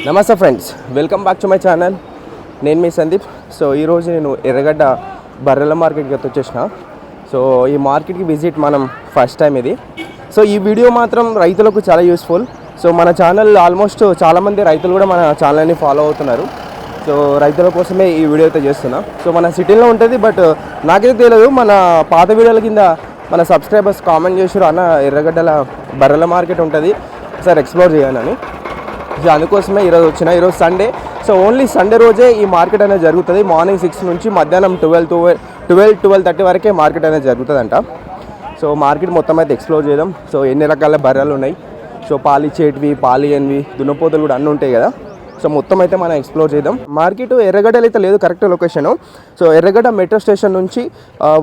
నమస్తే friends welcome back to my channel. నేను మీ సందీప్. సో ఈరోజు నేను ఎర్రగడ్డ బర్రెల మార్కెట్కి అయితే వచ్చేసిన. సో ఈ మార్కెట్కి విజిట్ మనం ఫస్ట్ టైం ఇది. సో ఈ వీడియో మాత్రం రైతులకు చాలా యూస్ఫుల్ సో మన ఛానల్ ఆల్మోస్ట్ చాలామంది రైతులు కూడా మన ఛానల్ని ఫాలో అవుతున్నారు. సో రైతుల కోసమే ఈ వీడియో అయితే చేస్తున్నా. సో మన సిటీలో ఉంటుంది బట్ నాకైతే తెలియదు మన పాత వీడియోల కింద మన సబ్స్క్రైబర్స్ కామెంట్ చేసారు అన్న ఎర్రగడ్డల బర్రెల మార్కెట్ ఉంటుంది. సార్ ఎక్స్ప్లోర్ చేయాలని సో అందుకోసమే ఈరోజు వచ్చిన ఈరోజు సండే సో ఓన్లీ సండే రోజే ఈ మార్కెట్ అనేది జరుగుతుంది. మార్నింగ్ సిక్స్ నుంచి మధ్యాహ్నం twelve twelve twelve twelve thirty వరకే మార్కెట్ అనేది జరుగుతుందంట. సో మార్కెట్ మొత్తం అయితే ఎక్స్ప్లోర్ చేద్దాం. సో ఎన్ని రకాల బర్రెలు ఉన్నాయి? సో పాలిచ్చేటివి పాలియన్వి దున్నపోతులు కూడా అన్నీ ఉంటాయి కదా. సో మొత్తం అయితే మనం ఎక్స్ప్లోర్ చేద్దాం. మార్కెట్ ఎర్రగడ్డలు అయితే లేదు correct location so Erragadda metro station నుంచి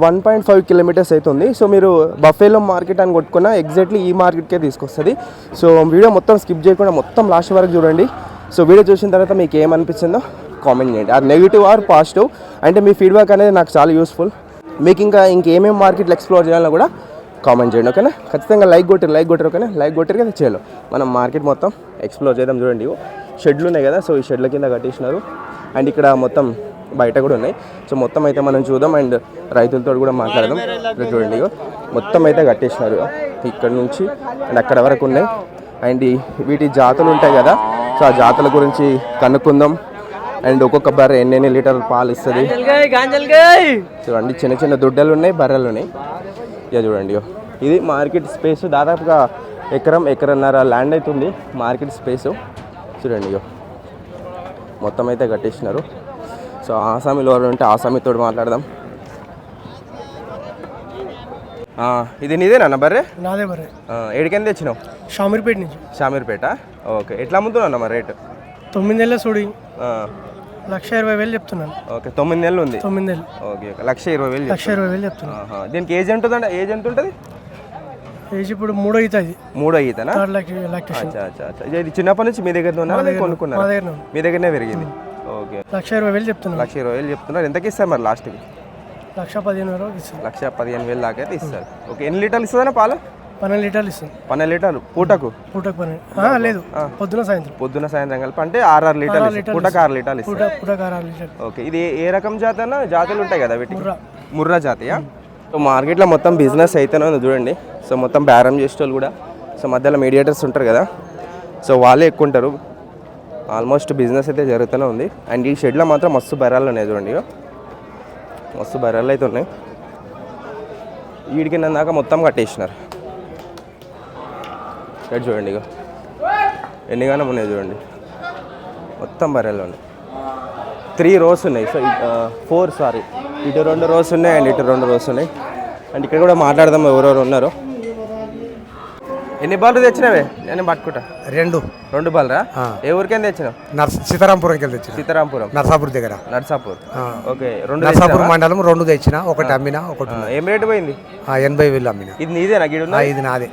వన్ పాయింట్ ఫైవ్ కిలోమీటర్స్ అవుతుంది సో మీరు బఫేలో మార్కెట్ అని కొట్టుకున్న ఎగ్జాక్ట్లీ ఈ మార్కెట్కే తీసుకొస్తుంది. సో వీడియో మొత్తం స్కిప్ చేయకుండా మొత్తం లాస్ట్ వరకు చూడండి. సో వీడియో చూసిన తర్వాత మీకు ఏమనిపించిందో కామెంట్ చేయండి. అది నెగిటివ్ ఆర్ పాజిటివ్ అంటే మీ ఫీడ్బ్యాక్ అనేది నాకు చాలా యూస్ఫుల్ మీకు ఇంకా ఇంకేమేమి మార్కెట్లు ఎక్స్ప్లోర్ చేయాలో కూడా కామెంట్ చేయండి ఓకేనా? ఖచ్చితంగా లైక్ కొట్టారు లైక్ కొట్టారు ఓకేనా? లైక్ కొట్టారు కదా చేయాలి. మనం మార్కెట్ మొత్తం ఎక్స్ప్లోర్ చేద్దాం చూడండి. షెడ్లు ఉన్నాయి కదా సో ఈ షెడ్ల కింద కట్టేసినారు. అండ్ ఇక్కడ మొత్తం బయట కూడా ఉన్నాయి. సో మొత్తం అయితే మనం చూద్దాం. అండ్ రైతులతో కూడా మాట్లాడదాం. చూడండి ఇగో మొత్తం అయితే కట్టేసినారు. ఇక్కడ నుంచి అండ్ అక్కడ వరకు ఉన్నాయి. అండ్ వీటి జాతులు ఉంటాయి కదా సో ఆ జాతుల గురించి కనుక్కుందాం. అండ్ ఒక్కొక్క బర్రె ఎన్ని ఎన్ని లీటర్లు పాలు ఇస్తుంది? చూడండి చిన్న చిన్న దుడ్డలు ఉన్నాయి బర్రెలు ఉన్నాయి. ఇక చూడండి. ఇది మార్కెట్ స్పేస్. దాదాపుగా ఎకరం ఎకరన్నర ల్యాండ్ అవుతుంది మార్కెట్ స్పేస్. చూడండి మొత్తం అయితే కట్టేసినారు. సో ఆసామిలో ఉంటే ఆసామితో మాట్లాడదాం. ఇది నీదేనా బర్రె? నాదే మరి ఆ, ఏడికెంత తెచ్చినావు? షామీర్పేట నుంచి. షామీర్పేట? ఓకే. ఎట్లా అమ్ముతున్నావు మరి రేటు? తొమ్మిది నెలల సుడి. ఆ, లక్ష ఇరవై వేలు చెప్తున్నాను. ఓకే తొమ్మిది నెలలు ఉంది? తొమ్మిది నెలలు. ఓకే లక్ష ఇరవై వేలు లక్ష ఇరవై వేలు చెప్తున్నాను. ఆహా. దీనికి ఏజ్ ఎంత ఉంటుంది ఏజ్ ఎంత ఉంటుంది ఏజ్ ఇప్పుడు మూడో అవుతుంది మూడో ఈతనా? థర్డ్ లక్ లాక్టేషన్ అచ్చా అచ్చా అచ్చా. ఇది- ఇది చిన్నప్పటి నుంచి మీ దగ్గర ఉన్నారా? లేదా మా కొనుక్కున్నారా? దగ్గర ఉంది. మీ దగ్గరనే పెరిగింది. ఓకే. లక్ష ఇరవై వేలు చెప్తున్నాను. లక్ష ఇరవై వేలు చెప్తున్నారు. ఎంతకి ఇస్తారు మరి లాస్ట్కి? లక్ష పదిహేను వేలు ఇస్తాను లక్ష పదిహేను వేలు దాకా అయితే ఇస్తారు. ఓకే ఎన్ని లీటర్లు ఇస్తుందన్నా పాలు? పన్నెండు లీటర్లు ఇస్తాను పన్నెండు లీటర్లు? పూటకు? పూటకు పన్నెండు. లేదు. పొద్దున సాయంత్రం. పొద్దున సాయంత్రం కలిపి అంటే ఆరు ఆరు లీటర్లు ఇస్తారు. పూటకు ఆరు లీటర్లు పూటకు ఆరు లీటర్లు. ఓకే. ఇది ఏ- రకం జాతి అన్న? జాతులు ఉంటాయి కదా వీటికి? ముర్రా. జాతియా? సో మార్కెట్లో మొత్తం బిజినెస్ అయితేనే ఉంది చూడండి. సో మొత్తం బేరం చేసేటోళ్ళు కూడా. సో మధ్యలో మీడియేటర్స్ ఉంటారు కదా. సో వాళ్ళే ఎక్కువ ఉంటారు. ఆల్మోస్ట్ బిజినెస్ అయితే జరుగుతూనే ఉంది. అండ్ ఈ షెడ్లో మాత్రం మస్తు బెరాలు ఉన్నాయి చూడండి. మస్తు బెరాలు అయితే ఉన్నాయి. వీడికి దాకా మొత్తం కట్టేసినారు. షెడ్ చూడండి ఇక ఎన్నిగానం ఉన్నాయి చూడండి. మొత్తం బర్రెలు ఉన్నాయి. త్రీ రోస్ ఉన్నాయి. సో ఫోర్ సారీ ఇటు రెండు రోస్ ఉన్నాయి అండ్ ఇటు రెండు రోస్ ఉన్నాయి. అండ్ ఇక్కడ కూడా మాట్లాడదాం ఎవరెవరు ఉన్నారు. ఎన్ని బాల్ తెచ్చినావే? నేను పట్టుకుంటా. రెండు. రెండు బాల్రా ఏ ఊరికేం తెచ్చినావు? నర్స సీతారాంపురంకి వెళ్ళి తెచ్చిన. సీతారాంపురం. నర్సాపూర్ దగ్గర. నర్సాపూర్. ఓకే రెండు నర్సాపూర్? మండలం రెండు తెచ్చిన ఒకటి అమ్మిన ఒకటి ఏం రేటు పోయింది? ఎనభై వేలు అమ్మిన. ఇది నీదేనా? గిడు ఇది నాదే.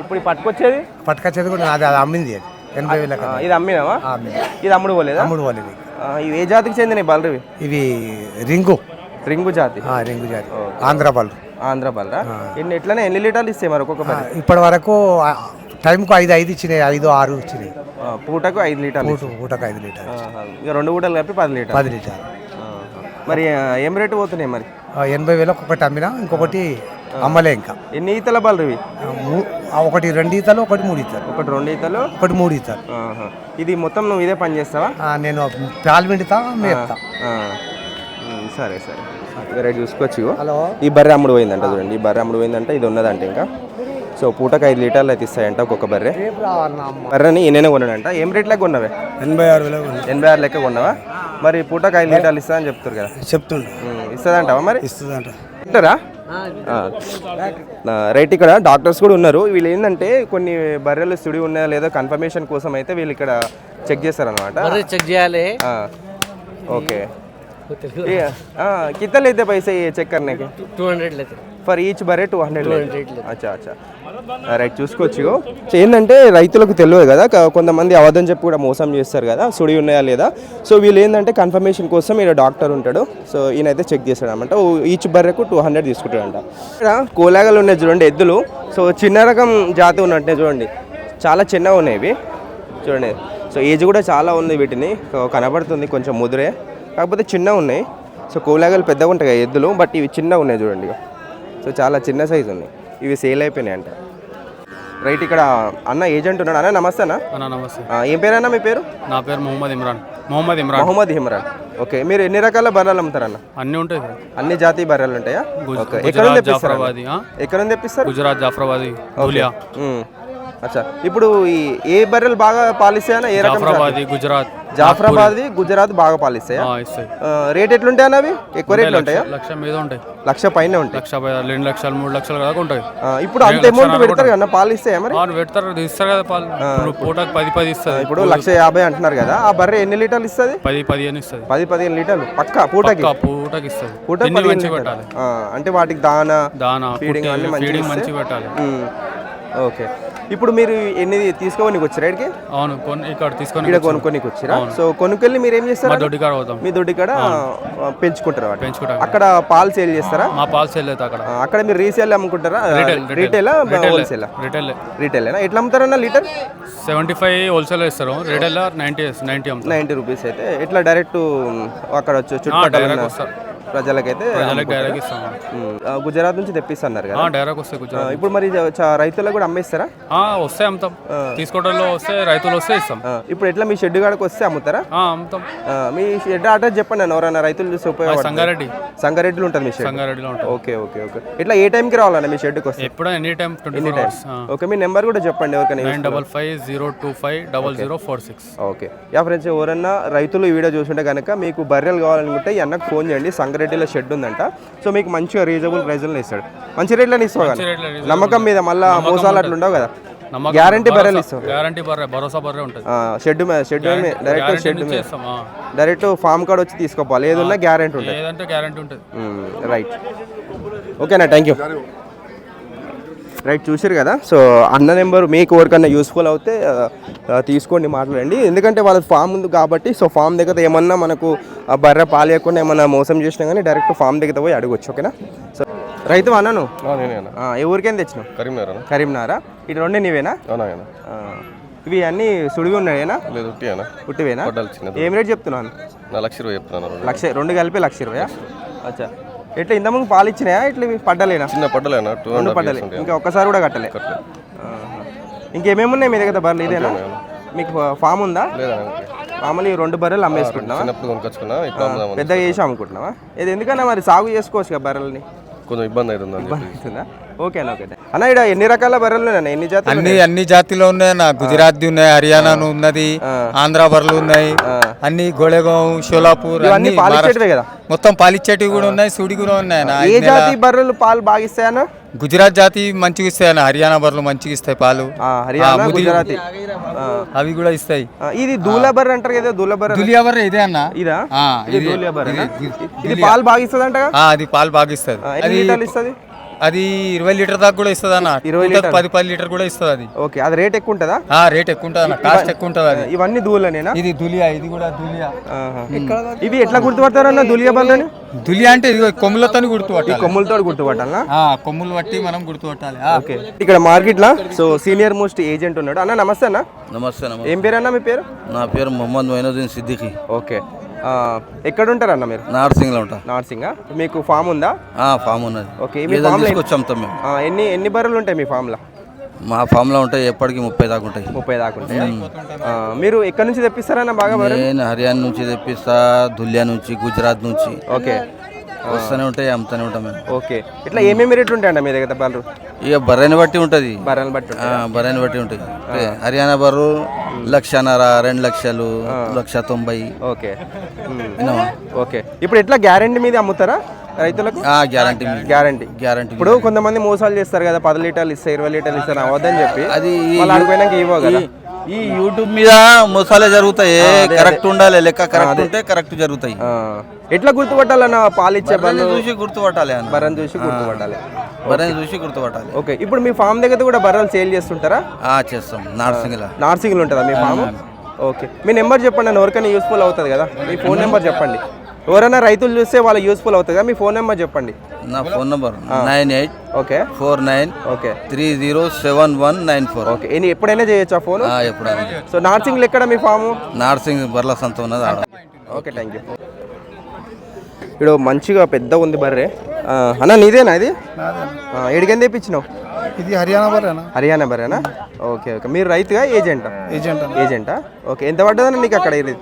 ఇప్పుడు పట్టుకొచ్చేది? పట్టుకొచ్చేది కూడా నాదే అది అమ్మింది అది. ఎనభై వేలకు ఆ, ఇది అమ్మినావా? అమ్మిన ఇది అమ్ముడు పోలేదా? అమ్ముడు ఆ, ఇవి ఏ జాతికి చెందినవి బలరివి? ఇవి రింగు. రింగు జాతి. రింగు జాతి. ఆంధ్ర వాళ్ళు ఆంధ్ర బలరా? ఎన్ని ఎట్లనే ఎన్ని లీటర్లు ఇస్తాయి మరి ఒక్కొక్క? ఇప్పటి వరకు టైంకు ఐదు ఐదు ఇచ్చినాయి ఐదు ఆరు ఇచ్చినాయి. పూటకు ఐదు లీటర్లు పూట పూటకు ఐదు లీటర్. ఇక రెండు పూటలు కలిపి పది లీటర్ పది లీటర్ మరి ఏం రేటు పోతున్నాయి మరి? ఎనభై వేలకు ఒకటి అమ్మిన ఇంకొకటి అమ్మలే ఇంకా. ఎన్ని ఈతల బలరివి? ఒకటి రెండు ఈతలు ఒకటి మూడు ఈతలు. ఒకటి రెండు ఈతలు. ఒకటి మూడు ఈతలు. ఆహా. ఇది మొత్తం నువ్వు ఇదే పని చేస్తావా? ఆ, నేను పాలు పిండుతా మేపుతా. ఆ. ఉమ్, సరే సరే. రేటు చూసుకోవచ్చు ఇగో. హలో. ఈ బర్రె అమ్ముడు పోయిందంట చూడండి. ఈ బర్రె అమ్ముడు పోయిందంటే ఇది ఉన్నదంట ఇంకా. సో పూటకు ఐదు లీటర్లు అయితే ఇస్తాయంట ఒక్కొక్క బర్రె. రేపు రావాలన్నా అమ్మ. బర్రెని ఈయననే కొన్నాడంట. ఏం రేట్ లెక్క కొన్నావే? ఎనభై ఆరు వేల ఎనభై ఆరు లెక్క కొన్నావా? మరి పూటకు ఐదు లీటర్లు ఇస్తా అని చెప్తారు కదా. చెప్తుండ్రు ఉమ్, ఇస్తుందంటావా మరి? ఇస్తుందంట. ఉంటారా రైట్ ఇక్కడ డాక్టర్స్ కూడా ఉన్నారు. వీళ్ళు ఏంటంటే కొన్ని బర్రెలు సుడి ఉన్నాయా లేదో కన్ఫర్మేషన్ కోసం అయితే వీళ్ళు ఇక్కడ చెక్ చేస్తారనమాట చెక్ చేయాలి. ఓకే. कितना लेते पैसे ये चेक करने के టూ హండ్రెడ్ లేదు ఫర్ ఈచ్ బరే టూ హండ్రెడ్ అచ్చా అచ్చా రైట్ చూసుకోవచ్చు సో ఏంటంటే రైతులకు తెలియదు కదా క- కొంతమంది అబద్ధం చెప్పి కూడా మోసం చేస్తారు కదా సుడి ఉన్నాయా లేదా సో వీళ్ళు ఏంటంటే కన్ఫర్మేషన్ కోసం ఈయన డాక్టర్ ఉంటాడు సో ఈయనైతే చెక్ చేస్తాడు అనమాట ఈచ్ బర్రెకు టూ హండ్రెడ్ తీసుకుంటాడంట ఇక్కడ కోలాగలు ఉన్నాయి చూడండి ఎద్దులు సో చిన్న రకం జాతి ఉన్నట్టే చూడండి చాలా చిన్నగా ఉన్నాయి ఇవి చూడండి సో ఏజ్ కూడా చాలా ఉంది వీటిని సో కనబడుతుంది కొంచెం ముదురే కాకపోతే చిన్నగా ఉన్నాయి. సో కోలాగలు పెద్దగా ఉంటాయి కదా ఎద్దులు బట్ ఇవి చిన్నగా ఉన్నాయి చూడండి. సో చాలా చిన్న సైజు ఉన్నాయి. ఇవి సేల్ అయిపోయినాయి అంట. రైట్ ఇక్కడ అన్న ఏజెంట్ ఉన్నాడు. అన్న నమస్తే అన్న. అన్న నమస్తే. ఏం పేరన్నా మీ పేరు? నా పేరు మొహమ్మద్ ఇమ్రాన్. మొహమ్మద్ ఇమ్రాన్. మహమ్మద్ హిమ్రాన్ ఓకే మీరు ఎన్ని రకాల బర్రెలు అమ్ముతారన్న అన్నీ? ఉంటాయి అన్ని జాతీయ బర్రెలు ఉంటాయా? ఎక్కడ తెప్పిస్తారు? ఎక్కడ తెప్పిస్తారు? గుజరాత్ జాఫరాబాదీ. అచ్చా. ఇప్పుడు ఈ ఏ బర్రెలు బాగా పాలిస్తాయన్నా ఏ రకం జాఫరాబాదీ గుజరాత్ జాఫరాబాద్వి గుజరాత్ బాగా పాలిస్తాయా? ఇస్తాయి. రేట్ ఎట్లుంటాయి అన్న అవి? ఎక్కువ రేట్లు ఉంటాయా? లక్ష మీద ఉంటాయి. లక్ష పైన ఉంటాయి. లక్ష పై రెండు లక్షలు మూడు లక్షలు దాకా ఉంటాయి. ఆ, ఇప్పుడు అంత అమౌంట్ పెడతారు కదా పాలిస్తాయా మరి? వాళ్ళు పెడతారు ఇస్తారు కదా పాలు. ఇప్పుడు పూటకు పది పది ఇస్తుంది. ఇప్పుడు లక్ష యాభై అంటున్నారు కదా ఆ బర్రె ఎన్ని లీటర్లు ఇస్తుంది? పది పదిహేను ఇస్తుంది. పది పదిహేను లీటర్లు. పక్క పూటకి? పూటకి ఇస్తుంది. పూట పదిహేను మంచిగా లీటర్లు. పెట్టాలి? ఆ, అంటే వాటికి దానా దానా Feeding అన్ని మంచిగా ఫీడింగ్ ఇస్తే? మంచిగా పెట్టాలి. ఓకే. ఇప్పుడు మీరు ఎన్ని తీసుకోవడానికి వచ్చారు ఇక్కడికి? అవును ఇక్కడ తీసుకొని ఇక్కడ కొనుక్కోనికి వచ్చిరా? సో కొనుక్కెళ్ళి మీరు ఏం చేస్తారా దొడ్డి కాడ పోతాం. మీ దొడ్డి కాడ పెంచుకుంటారు వాటిని పెంచుకుంటాం అక్కడ పాలు సేల్ చేస్తారా? మా పాలు సెల్ అక్కడ. ఆ, అక్కడ మీరు resale అమ్ముకుంటారా? Retail wholesale? Retail. Retail ఎట్లా అమ్ముతారన్న లీటర్? సెవెంటీ ఫైవ్ హోల్సేల్ ఇస్తారు. రిటైల్ నైంటీ నైంటీ అమ్ముతారు. నైంటీ రూపీస్ అయితే. ఇట్లా డైరెక్ట్ అక్కడ వచ్చి చుట్టుపక్కల ప్రజలకైతే గుజరాత్ నుంచి తెప్పిస్తున్నారు కదా? డైరెక్ట్ వస్తాయి గుజరాత్ ఇప్పుడు మరి రైతులకు కూడా అమ్మేస్తారా? వస్తే అమ్ముతాం. తీసుకోవడంలో వస్తే రైతులు వస్తే ఇస్తాం. ఇప్పుడు ఎట్లా మీ షెడ్ కాడికి వస్తే అమ్ముతారా? అమ్ముతాం. మీ షెడ్ అడ్రస్ చెప్పండి అన్న ఎవరైనా రైతులు చూసి ఉపయోగపడుతుంది. సంగారెడ్డి. సంగారెడ్డిలో ఉంటుంది మీ షెడ్? సంగారెడ్డిలో ఉంటాం ఓకే ఓకే ఓకే. ఇట్లా ఏ టైంకి రావాలన్న మీ షెడ్కి వస్తే? ఎప్పుడైనా any time twenty hours. Okay మీ నెంబర్ కూడా చెప్పండి ఎవరికైనా nine double five zero two five double zero four six. Okay. Yeah friends ఎవరన్నా రైతులు ఈ వీడియో చూస్తుంటే కనుక మీకు బర్రెలు కావాలనుకుంటే ఈ అన్నకు ఫోన్ చేయండి. సంగారెడ్డిలో షెడ్ ఉందంట. సో మీకు మంచిగా రీజనబుల్ ప్రైజ్లో ఇస్తాడు. మంచి రేట్లని ఇస్తావు కదా? నమ్మకం మీద మళ్ళీ మోసాలు అట్లా ఉండవు కదా? గ్యారంటీ బర్రెలు ఇస్తావు. గ్యారంటీ బర్రె భరోసా బర్రె ఉంటుంది. షెడ్ మీద షెడ్ డైరెక్ట్ షెడ్ ఇస్తాం. డైరెక్ట్ ఫామ్ కార్డ్ వచ్చి తీసుకోవాలి. ఏదున్నా గ్యారెంటీ ఉంటుంది. ఏదంటే గ్యారంటీ ఉంటుంది. రైట్ ఓకేనా థ్యాంక్ యూ రైట్ చూసారు కదా? సో అన్న నెంబర్ మీకు ఎవరికన్నా యూస్ఫుల్ అవుతే తీసుకోండి మాట్లాడండి. ఎందుకంటే వాళ్ళ ఫామ్ ఉంది కాబట్టి సో ఫామ్ దగ్గర ఏమన్నా మనకు ఆ బర్రె పాలేయకుండా ఏమన్నా మోసం చేసినా కానీ డైరెక్ట్ ఫామ్ దగ్గర పోయి అడగొచ్చు ఓకేనా సో రైతు అన్నను ఊరికేం తెచ్చినావు? కరీంనగర్ కరీంనారా ఇటు రెండే నీవేనా? ఇవి అన్నీ సుడివి ఉన్నాయేనా? లేదు ఉట్టి అన్న. పుట్టివేనా పడ్డాలి చిన్నది ఏం రేట్ చెప్తున్నాను లక్ష ఇరవై చెప్తున్నాను రెండు. లక్ష రెండు కలిపి లక్ష ఇరవయా? అచ్చా. ఎట్లా ఇంతకుముందు పాలు ఇచ్చినాయా? ఇట్లా పడ్డలేనా? చిన్న పడ్డలే అన్న టూ రెండు పడ్డలే. ఇంకా ఒక్కసారి కూడా కట్టలే. ఇంకేమేమి ఉన్నాయి మీ దగ్గర బర్రెలు? ఇదేనా? మీకు ఫామ్ ఉందా? మామూలు రెండు బర్రెలు అమ్మేసుకుంటున్నావా? అమ్ముదామని పెద్దగా చేసి అమ్ముకుంటున్నావా? ఇది ఎందుకన్నా మరి సాగు చేసుకోవచ్చు కదా బర్రెల్ని? కొంచెం ఇబ్బంది అవుతుంది చెప్పి అవుతుందా? ఓకే అన్న ఓకే అన్న. ఇక్కడ ఎన్ని రకాల బర్రెలు ఉన్నాయి? ఎన్ని జాతులు అన్ని అన్ని జాతిలో ఉన్నాయి నా గుజరాత్ ఉన్నాయి హర్యానా ఉన్నది ఆంధ్ర బర్రెలు ఉన్నాయి. అన్ని గోళెగాం షోలాపూర్ అన్ని పాలిచ్చేటివే కదా? మొత్తం పాలిచ్చేటివి కూడా ఉన్నాయి సుడి కూడా ఉన్నాయి ఏ జాతి బర్రెలు పాలు బాగా ఇస్తాయన్నా గుజరాత్ జాతి మంచిగా ఇస్తాయి అన్న. హర్యానా బర్రెలు మంచిగా ఇస్తాయి పాలు. హర్యానా గుజరాతీ. అవి కూడా ఇస్తాయి. ఇది దూల బర్రె అంటారు కదా దూల బర్రె దులియా బర్రె ఇదే అన్న. ఇదా? ఇది పాలు బాగా ఇస్తుంది ఆ, అది పాలు బాగా అది ఇస్తుంది? అది ఇరవై లీటర్ దాకా కూడా ఇస్తుంది అన్న ఇరవై? పది పది లీటర్ కూడా ఇస్తుంది అది ఓకే అది రేట్ ఎక్కువ ఉంటుందా ఆ రేట్ ఎక్కువ ఉంటుంది అన్న కాస్ట్ ఎక్కువ ఉంటుంది అది ఇవన్నీ దూలనేనా? ఇది దులియా ఇది కూడా దులియా. ఇవి ఎట్లా గుర్తుపడతారన్న దులియా బర్రెని దులియా అంటే ఇది కొమ్ములతో ఈ గుర్తుపట్టాలి. కొమ్ములతో గుర్తుపట్టాలనా? ఆ, కొమ్ములు బట్టి మనం గుర్తుపట్టాలి. ఆ, ఓకే. ఇక్కడ మార్కెట్లో సో సీనియర్ మోస్ట్ ఏజెంట్ ఉన్నాడు. అన్న నమస్తే అన్న. నమస్తే ఏం పేరు అన్న మీ పేరు? నా పేరు మొహమ్మద్ మొయినుద్దీన్ సిద్దికి ఓకే. ఎక్కడ ఉంటారు అన్న మీరు? నార్సింగ్లో ఉంటా. నార్సింగ్? మీకు ఫామ్ ఉందా? ఆ, ఫామ్ ఉన్నది. ఓకే మీ ఫామ్ తీసుకొచ్చి మేము. ఎన్ని ఎన్ని బర్రెలు ఉంటాయి మీ ఫామ్లో మా ఫామ్లో ఉంటాయి ఎప్పటికీ ముప్పై దాకా ఉంటాయి. ముప్పై దాకా ఉంటాయా. మీరు ఎక్కడి నుంచి తెప్పిస్తారన్న బాగా నేను హర్యానా నుంచి తెప్పిస్తా దులియా నుంచి గుజరాత్ నుంచి. ఓకే. వస్తూనే ఉంటాయి అమ్ముతూనే ఉంటాం మేము. ఓకే. ఇట్లా ఏమేమి రేట్లు ఉంటాయండి మీ దగ్గర బర్రెలు? ఇక బర్రెని బట్టి ఉంటుంది. బర్రెలు బట్టి బర్రెని బట్టి ఉంటుంది. హర్యానా బర్రు లక్షన్నర రెండు లక్షలు లక్ష తొంభై. ఓకే? ఓకే. ఇప్పుడు ఎట్లా గ్యారంటీ మీద అమ్ముతారా రైతులకు? Guarantee guarantee. గ్యారంటీ ఇప్పుడు కొంతమంది మోసాలు చేస్తారు కదా పది లీటర్లు ఇస్తే ఇరవై లీటర్లు ఇస్తారు అవద్దని చెప్పి అది ఇవ్వ కదా? ఈ- యూట్యూబ్ మీద మోసాలే జరుగుతాయి. కరెక్ట్ ఉండాలి లెక్క కరెక్ట్ ఉంటే కరెక్ట్ జరుగుతాయి. ఎట్లా గుర్తుపట్టాలన్న పాలు ఇచ్చే బర్రెని బర్రెలు చూసి గుర్తుపట్టాలి బర్రెని చూసి గుర్తుపట్టాలి. బర్రెని చూసి గుర్తుపట్టాలి. ఓకే. ఇప్పుడు మీ ఫామ్ దగ్గర కూడా బర్రెలు సేల్ చేస్తుంటారా? ఆ చేస్తాం. నార్సింగ్లా. నార్సింగ్లో ఉంటుందా మీ ఫామ్? ఓకే. మీ నెంబర్ చెప్పండి ఎవరికైనా యూస్ఫుల్ అవుతుంది కదా. మీ ఫోన్ నెంబర్ చెప్పండి. ఎవరైనా రైతులు చూస్తే వాళ్ళు యూస్ఫుల్ అవుతుందా? మీ ఫోన్ నెంబర్ చెప్పండి. నా phone number nine eight okay. Four nine okay. Three zero seven one nine four. Okay. ఎప్పుడైనా చేయొచ్చా ఫోన్ ఎప్పుడైనా. సో నార్సింగ్లు ఎక్కడ మీ ఫాము నార్సింగ్ బర్ల సంత ఉన్నది ఆడ. ఓకే థ్యాంక్ యూ ఇప్పుడు మంచిగా పెద్ద ఉంది బర్రె. ఆ, అన్న నీదేనా ఇది? ఏడికెంత తెప్పించినావు? ఇది హర్యానా బర్రేనా? హర్యానా బర్రెనా? Okay okay. మీరు రైతుగా ఏజెంటా? ఏజెంట్. ఏజెంటా? ఓకే. ఎంత పడ్డదన్న నీకు అక్కడ ఇది?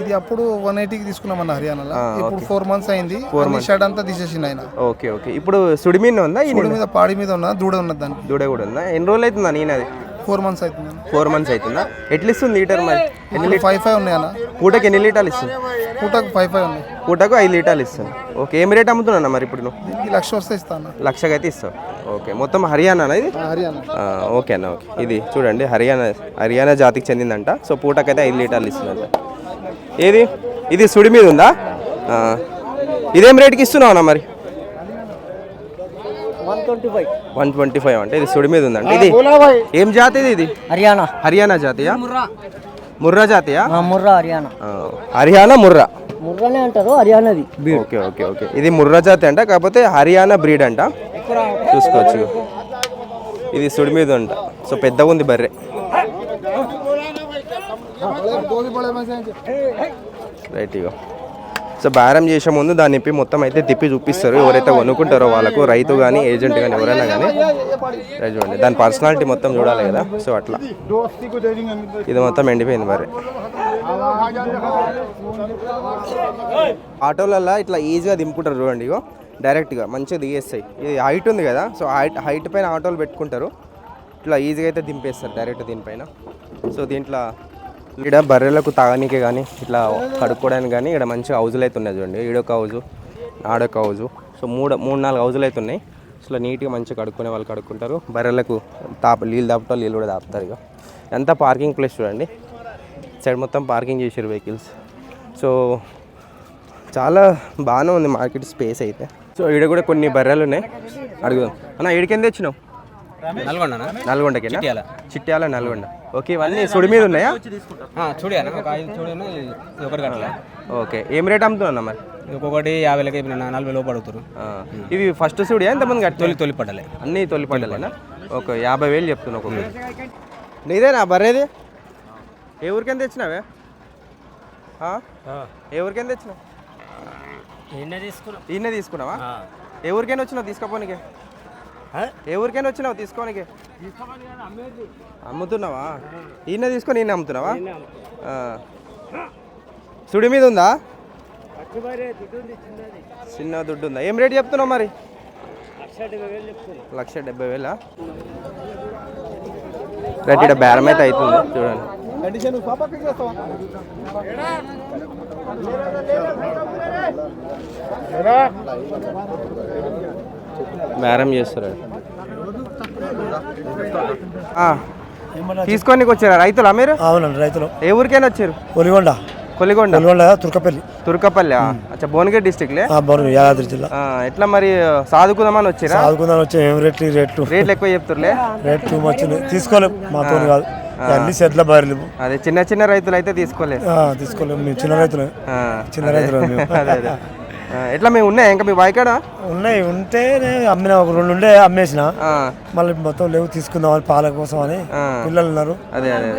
ఇది అప్పుడు వన్ ఎయిటీకి తీసుకున్నామన్న హర్యానాలో. ఇప్పుడు ఫోర్ మంత్స్ అయింది. అన్ని షర్ట్ అంతా తీసేసింది ఆయన. Okay okay. ఇప్పుడు సుడి మీద ఉందా పొడి మీద? పాడి మీద ఉన్న దూడ ఉన్నది దానికి. దూడ కూడా ఉందా? ఎన్ని రోజులు అవుతుందా నేను అది? ఫోర్ మంత్స్ అవుతుంది ఫోర్ మంత్స్ అవుతుందా? ఎట్లా ఇస్తుంది లీటర్ మరి? ఎన్ని ఫైవ్ ఫైవ్ ఉన్నాయన్న. పూటకి ఎన్ని లీటర్లు ఇస్తుంది? పూటకు ఫైవ్ ఫైవ్ ఉన్నాయి. పూటకు ఐదు లీటర్లు ఇస్తుంది. ఓకే ఏం రేట్ అమ్ముతున్నా మరి ఇప్పుడు నువ్వు? లక్ష వస్తే ఇస్తాను లక్షగా అయితే ఇస్తావు. ఓకే మొత్తం హర్యానా ఇది? హర్యానా. ఓకే అన్న ఓకే. ఇది చూడండి హర్యానా హర్యానా జాతికి చెందిందంట. సో పూటకైతే ఐదు లీటర్లు ఇస్తుందంట. ఏది? ఇది సుడి మీద ఉందా? ఇదేం రేట్కి ఇస్తున్నావు అన్న మరి? One twenty five. One twenty five అంటే ఇది సుడి మీద ఉందంట ఇది ఏం జాతి ఇది? ఇది హర్యానా. హర్యానా జాతియా? ముర్రా. జాతియా? ముర్రా హర్యానా. ఆ, హర్యానా ముర్రా? ముర్రానే అంటారు హర్యానాది. Okay okay okay. ఇది ముర్రా జాతి అంట కాకపోతే హర్యానా బ్రీడ్ అంట. చూసుకోవచ్చు. ఇది సుడి మీద అంట సో పెద్దగా ఉంది బర్రె. రైట్ ఇగో. సో బేరం చేసే ముందు దాన్ని ఇప్పి మొత్తం అయితే తిప్పి చూపిస్తారు. ఎవరైతే కొనుక్కుంటారో వాళ్ళకు రైతు కానీ ఏజెంట్ కానీ ఎవరైనా కానీ రైట్ చూడండి. దాని పర్సనాలిటీ మొత్తం చూడాలి కదా. సో అట్లా. ఇది మొత్తం ఎండిపోయింది మరి. ఆటోలలో ఇట్లా ఈజీగా దింపుకుంటారు చూడండి ఇగో. డైరెక్ట్గా మంచిగా దిగేస్తాయి. ఇది హైట్ ఉంది కదా. సో హైట్ హైట్ పైన ఆటోలు పెట్టుకుంటారు. ఇట్లా ఈజీగా అయితే దింపేస్తారు డైరెక్ట్ దీనిపైన. సో దీంట్లో ఇక్కడ బర్రెలకు తాగనీకే కానీ ఇట్లా కడుక్కోవడానికి కానీ ఇక్కడ మంచిగా హౌజులు అయితే ఉన్నాయి చూడండి. ఈడొక హౌజు ఆడొక హౌజు. సో మూడు మూడు నాలుగు హౌజులు అయితే ఉన్నాయి. అసలు నీట్గా మంచిగా కడుక్కునే వాళ్ళు కడుక్కుంటారు. బర్రెలకు తాప నీళ్ళు తాపుతారు నీళ్ళు కూడా తాపుతారు ఇక ఎంత పార్కింగ్ ప్లేస్ చూడండి. సైడ్ మొత్తం పార్కింగ్ చేసారు వెహికల్స్. సో చాలా బాగానే ఉంది మార్కెట్ స్పేస్ అయితే. సో ఈడ కూడా కొన్ని బర్రెలు ఉన్నాయి. అడుగుదాం. అన్న ఈడికెంత తెచ్చినావు? నల్గొండ నల్గొండకి చిట్యాల. నల్గొండ. ఓకే ఇవన్నీ సుడి మీద ఉన్నాయా చూడి అన్న ఒక ఐదు చూడి ఇది ఒకటి కట్టలే? ఓకే ఏం రేట్ అమ్ముతున్నా మరి? ఒక్కొక్కటి యాభై లెక్క అయిపోయినా నలభై లోపు అడుగుతారు ఆ, ఇవి ఫస్ట్ సుడియా? ఎంతమంది కట్టి తొలి తొలి పడ్డలే అన్నీ తొలి పడ్డలేనా ఓకే యాభై వేలు చెప్తున్నా ఒక్కొక్కటి. నీదేనా బర్రేది? ఏ ఊరికెంత తెచ్చినావే? ఆ? ఏ ఊరికెంత తెచ్చినావు? ఈయనే తీసుకున్నావా? ఏ ఊరికైనా వచ్చినావు తీసుకోపోనికే? ఏ ఊరికైనా వచ్చినావు? తీసుకోనికి. అమ్ముతున్నావా? ఈయన తీసుకొని ఈయన అమ్ముతున్నావా. సుడి మీద ఉందా? చిన్న దుడ్డు ఉందా? ఏం రేట్ చెప్తున్నావు మరి? లక్ష డెబ్బై వేలా రైట్ ఇక్కడ బేరం అయితే అవుతుంది. చూడండి. బేరం చేస్తారు. ఆ. తీసుకోనికి వచ్చారా రైతులా మీరు? అవునండి రైతులు. ఏ ఊరికైనా వచ్చారు? ఒలిగొండ. కొలిగొండ ఒలిగొండ తుర్కపల్లి. తుర్కపల్లి అచ్చా భువనగిరి డిస్టిక్లే బరు యాదాద్రి జిల్లా. ఎట్లా మరి సాదుకుందామని వచ్చారా? చదువుకుందాం వచ్చే ఏం రేట్లు రేట్లు? రేట్లు ఎక్కువ చెప్తుర్లే రేట్ టూ మచ్ తీసుకోలేం మాతో కాదు. అన్ని సెట్ల బయలు అదే చిన్న చిన్న రైతులు అయితే తీసుకోలేదు తీసుకోలేము చిన్న రైతులు ఆ, చిన్న. రైతులు. అదే. ఎట్లా మేము ఉన్నాయి? ఇంకా మీ బాయికాడ ఉన్నాయి ఉంటే అమ్మిన ఒక రెండు ఉండే అమ్మేసిన. మళ్ళీ మొత్తం లేవు తీసుకుందాం అని పాల కోసం అని పిల్లలు ఉన్నారు. అదే అదే.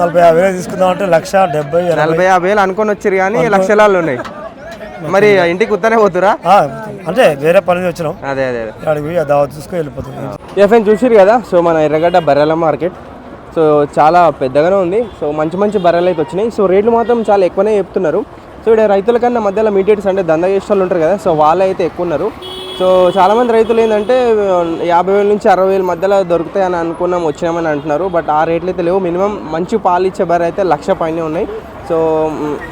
నలభై యాభై వేలు తీసుకుందాం అంటే లక్ష డెబ్బై నలభై యాభై వేలు అనుకొని వచ్చారు కానీ లక్షలాలు ఉన్నాయి. మరి ఇంటికి ఉత్తనే పోతురా అంటే వేరే పని వచ్చినాం. అదే అదే అదే. అడిగి దావత్ చూసుకొని వెళ్ళిపోతాం. ఎఫ్ఎన్ చూసిరు కదా? సో మన ఎర్రగడ్డ బర్రెల మార్కెట్. సో చాలా పెద్దగానే ఉంది. సో మంచి మంచి బర్రెలు అయితే వచ్చినాయి. సో రేట్లు మాత్రం చాలా ఎక్కువనే చెప్తున్నారు. సో ఇక్కడ రైతుల కన్నా మధ్యలో మీడియేట్స్ అంటే దందా చేసే వాళ్ళు ఉంటారు కదా సో వాళ్ళు అయితే ఎక్కువ ఉన్నారు. సో చాలామంది రైతులు ఏంటంటే యాభై వేల నుంచి అరవై వేల మధ్యలో దొరుకుతాయని అనుకున్నాం వచ్చినామని అంటున్నారు. బట్ ఆ రేట్లు అయితే లేవు. మినిమం మంచి పాలు ఇచ్చే బర్రె అయితే లక్ష పైనే ఉన్నాయి. సో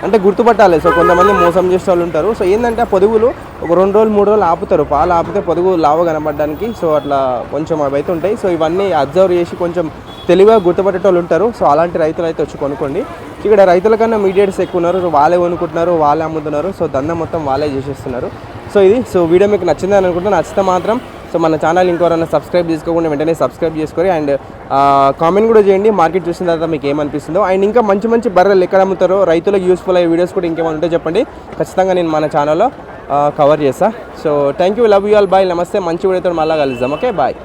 అంటే గుర్తుపట్టాలి. సో కొంతమంది మోసం చేసే వాళ్ళు ఉంటారు. సో ఏంటంటే ఆ పొదుగులు ఒక రెండు రోజులు మూడు రోజులు ఆపుతారు. పాలు ఆపితే పొదుగు లావ కనబడడానికి సో అట్లా కొంచెం అవి అయితే ఉంటాయి. సో ఇవన్నీ అబ్జర్వ్ చేసి కొంచెం తెలివిగా గుర్తుపట్టేటోళ్ళు ఉంటారు. సో అలాంటి రైతులు అయితే వచ్చి కొనుక్కోండి. ఇక్కడ రైతుల కన్నా మీడియేట్స్ ఎక్కువ ఉన్నారు సో వాళ్ళే కొనుక్కుంటున్నారు వాళ్ళే అమ్ముతున్నారు సో దందా మొత్తం వాళ్ళే చేసేస్తున్నారు. సో ఇది సో వీడియో మీకు నచ్చిందని అనుకుంటున్నా నచ్చితే మాత్రం సో మన ఛానల్ ఇంకోరైనా సబ్స్క్రైబ్ చేసుకోకుండా వెంటనే సబ్స్క్రైబ్ చేసుకొని అండ్ కామెంట్ కూడా చేయండి మార్కెట్ చూసిన తర్వాత మీకు ఏమనిపిస్తుందో. అండ్ ఇంకా మంచి మంచి బర్రెలు ఎక్కడ అమ్ముతారో రైతులకు యూస్ఫుల్ అయ్యే వీడియోస్ కూడా ఇంకేమైనా ఉంటే చెప్పండి. ఖచ్చితంగా నేను మన ఛానల్లో కవర్ చేస్తా. So thank you love you all bye నమస్తే మంచి వీడియోతో మళ్ళీ కలుద్దాం ఓకే బాయ్.